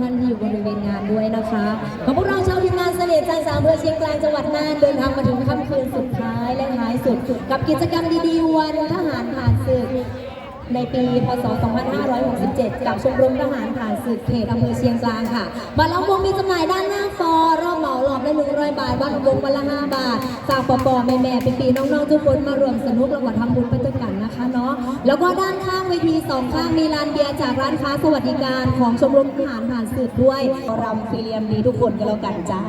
ท่านที่อยู่บริเวณงานด้วยนะคะขอพวกเราชาวทีมงานเสน่ห์จันทร์สามเภอเชียงกลางจังหวัดน่านเดินทางมาถึงค่ำคืนสุดท้ายและท้ายสุด กับกิจกรรมดีๆวันทหารผ่านศึกในปี พศ 2567 กับชมรมทหารผ่านศึกเขตอำเภอเชียงกลางค่ะบัตรล้อวงมีจำหน่ายด้านหน้าฟอรอบเหมาหลอบมละ100 บาทบัตรวงวันละ 5 บาทสางปอปอแม่แม่เป็นปีน้องๆทุกคนมารวมสนุกแล้วก็ทำบุญไปด้วยกันนะคะเนาะ แล้วก็ด้านข้างเวทีสองข้างมีลานเบียร์จากร้านค้าสวัสดิการของชมรมทหารผ่านศึกด้วยรำฟิเลียมดีทุกคนกันแล้วกันจ้า